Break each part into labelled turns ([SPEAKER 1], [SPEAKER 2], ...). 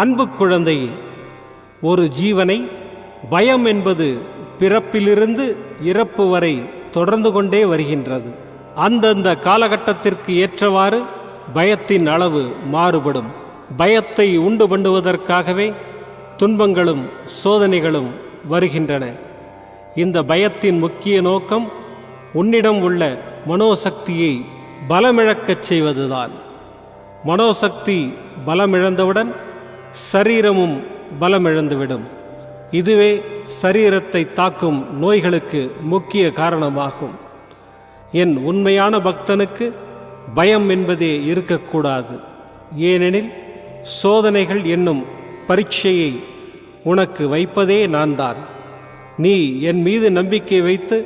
[SPEAKER 1] அன்பு குழந்தை ஒரு ஜீவனை பயம் என்பது பிறப்பிலிருந்து இறப்பு வரை தொடர்ந்து கொண்டே வருகின்றது. அந்தந்த காலகட்டத்திற்கு ஏற்றவாறு பயத்தின் அளவு மாறுபடும். பயத்தை உண்டு பண்ணுவதற்காகவே துன்பங்களும் சோதனைகளும் வருகின்றன. இந்த பயத்தின் முக்கிய நோக்கம் உன்னிடம் உள்ள மனோசக்தியை பலமிழக்கச் செய்வதுதான். மனோசக்தி பலமிழந்தவுடன் சரீரமும் பலமிழந்துவிடும். இதுவே சரீரத்தை தாக்கும் நோய்களுக்கு முக்கிய காரணமாகும். என் உண்மையான பக்தனுக்கு பயம் என்பதே இருக்கக்கூடாது. ஏனெனில் சோதனைகள் என்னும் பரீட்சையை உனக்கு வைப்பதே நான் தான் நீ என் மீது நம்பிக்கை வைத்து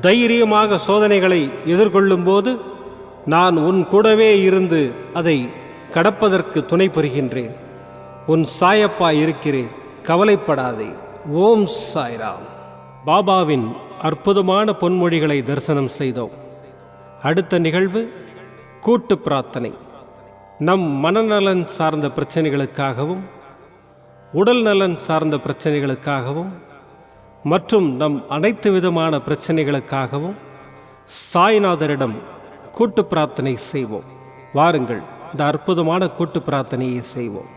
[SPEAKER 1] தைரியமாக சோதனைகளை எதிர்கொள்ளும்போது நான் உன் கூடவே இருந்து அதை கடப்பதற்கு துணை புரிகின்றேன். உன் சாயப்பா இருக்கிறேன். கவலைப்படாதே. ஓம் சாய்ராம். பாபாவின் அற்புதமான பொன்மொழிகளை தரிசனம் செய்தோம். அடுத்த நிகழ்வு கூட்டு பிரார்த்தனை. நம் மனநலன் சார்ந்த பிரச்சனைகளுக்காகவும் உடல் நலன் சார்ந்த பிரச்சனைகளுக்காகவும் மற்றும் நம் அனைத்து விதமான பிரச்சனைகளுக்காகவும் சாய்நாதரிடம் கூட்டு பிரார்த்தனை செய்வோம். வாருங்கள் இந்த அற்புதமான கூட்டு பிரார்த்தனையை செய்வோம்.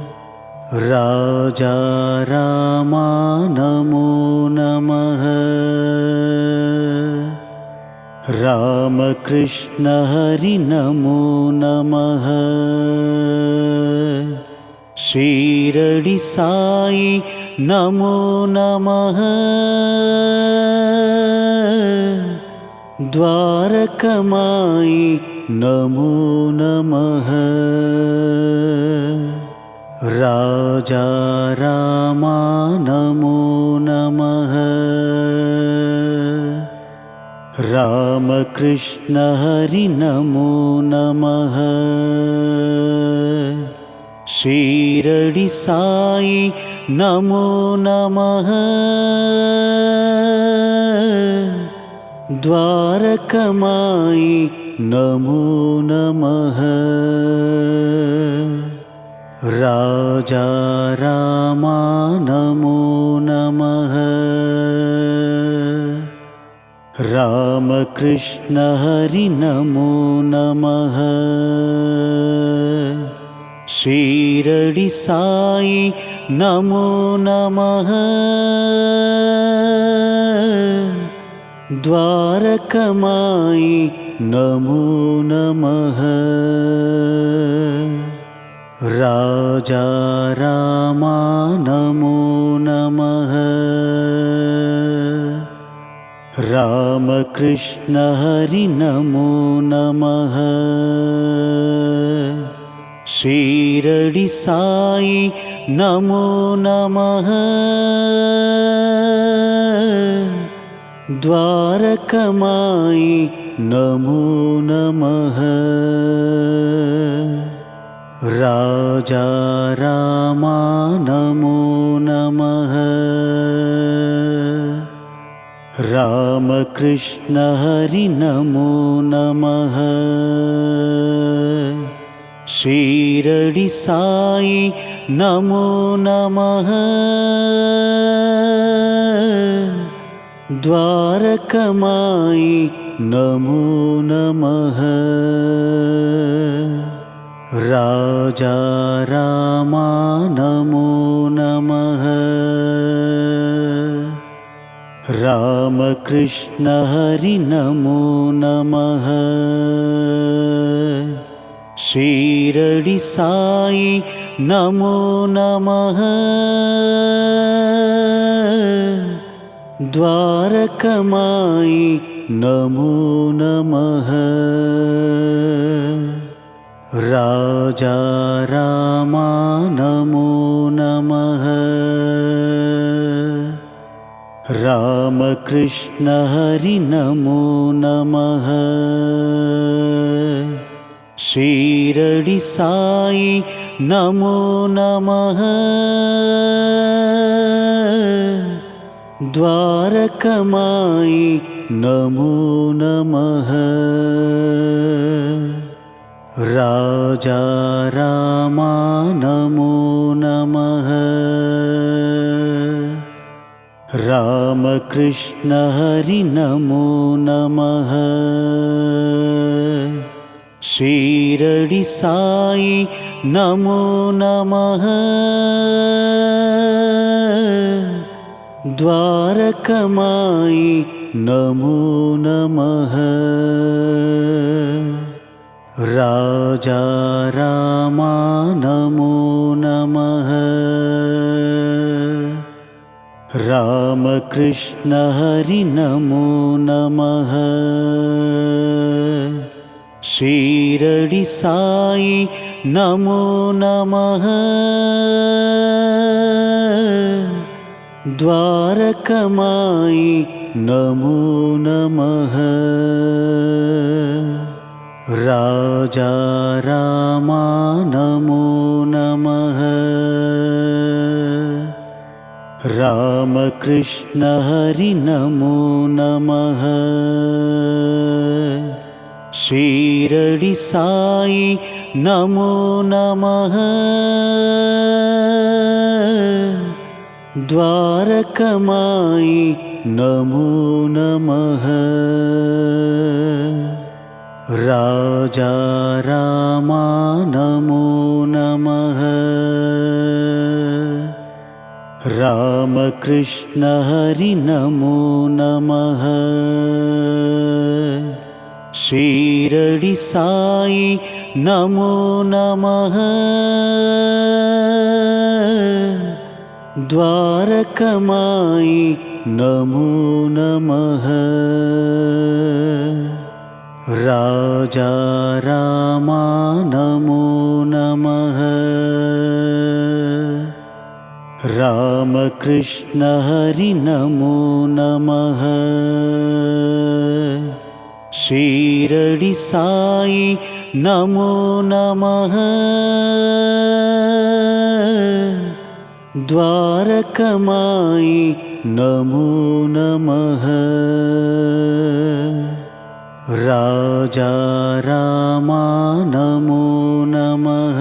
[SPEAKER 2] राजा रामा नमो नमः। रामकृष्ण हरि नमो नमः। शीरडि साई नमो नमः। द्वारकमाई नमो नमः राजा रामा नमो। नमः रामकृष्ण हरि नमो नमः। शीरडि साई नमो नमः। द्वारकमाई नमो नमः राजा रामा नमो नमः। रामकृष्ण हरि नमो नमः। शीरडि साई नमो नमः। द्वारकमाई नमो नमः राजा रामा नमो नमः। रामकृष्ण हरि नमो नमः। शीरडि साई नमो नमः। द्वारकमाई नमो नमः राजा रामा नमो नमः। रामकृष्ण हरि नमो नमः। शीरडि साई नमो नमः। द्वारकमाई नमो नमः राजा रामा नमो नमः। रामकृष्ण हरि नमो नमः। शीरडि साई नमो नमः। द्वारकमाई नमो नमः राजा रामा नमो नमः। रामकृष्ण हरि नमो नमः। शीरडि साई नमो नमः। द्वारकमाई नमो नमः राजा रामा नमो। नमः रामकृष्ण हरि नमो नमः। शीरडि साई नमो नमः। द्वारकमाई नमो नमः राजा रामा नमो। नमः रामकृष्ण हरि नमो नमः। शीरडि साई नमो नमः। द्वारकमाई नमो नमः राजा रामा नमो। नमः रामकृष्णहरि नमो नमः। श्रीरडि साई नमो नमः। द्वारकमायि नमो नमः। राजा रामा नमो। नमः रामकृष्णहरि नमो नमः। शिरळि साई नमो नमः। द्वारकमायि नमो नमः। राजा रामा नमो नमः। रामकृष्णहरि नमो नमः। शिरडि साई नमो नमः। द्वारकमायि नमो नमः। राजा रामा नमो। नमः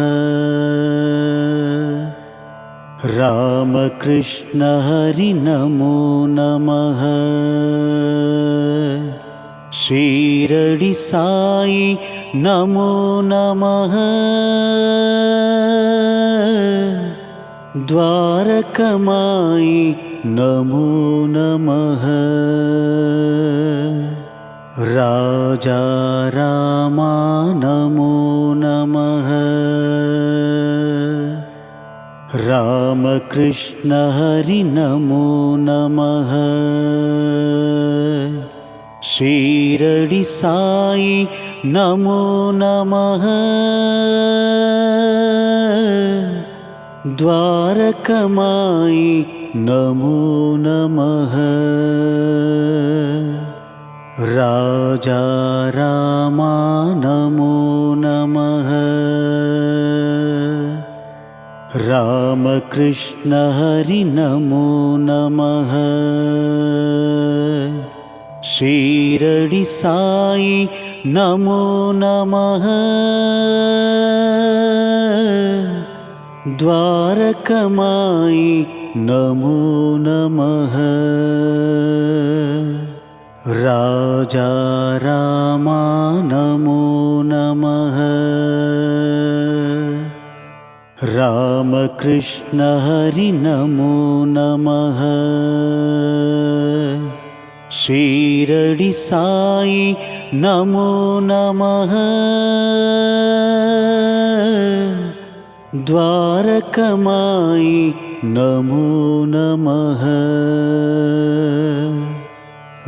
[SPEAKER 2] रामकृष्ण हरि नमो नमः। श्रीरडि साई नमो नमः। द्वारकमायि नमो नमः। राजा रामा नमो। नमः रामकृष्णहरि नमो नमः। शिरडिसाई नमो नमः। द्वारकमायि नमो नमः। राजा रामा नमो। नमः रामकृष्णहरि नमो नमः। शिरडि साई नमो नमः। द्वारकमायि नमो नमः। राजा रामा नमो नमः। रामकृष्णहरि नमो नमः। शिरडि नमो नमः। द्वारकमायि नमो नमः।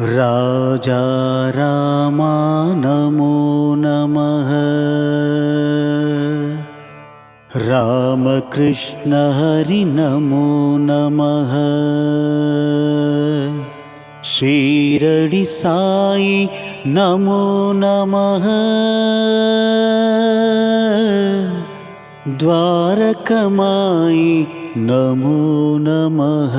[SPEAKER 2] राजा रामा नमो। नमः रामकृष्णहरि नमो नमः। शिरडिसाई नमो नमः। द्वारकमायि नमो नमः।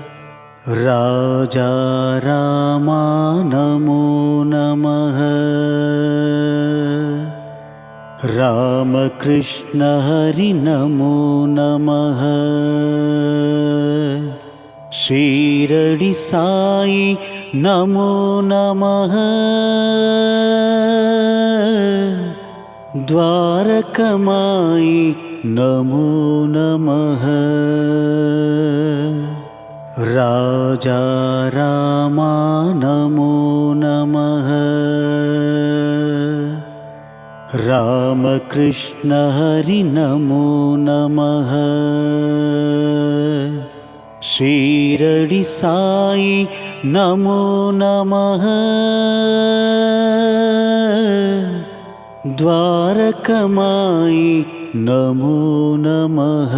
[SPEAKER 2] जारामा नमो नमः। रामकृष्णहरि नमो नमः। शिरडिसाई नमो नमः। द्वारकमायि नमो नमः। राजा रामा नमो नमः। रामकृष्णहरि नमो नमः। श्रीरडि साई नमो नमः। द्वारकमायि नमो नमः।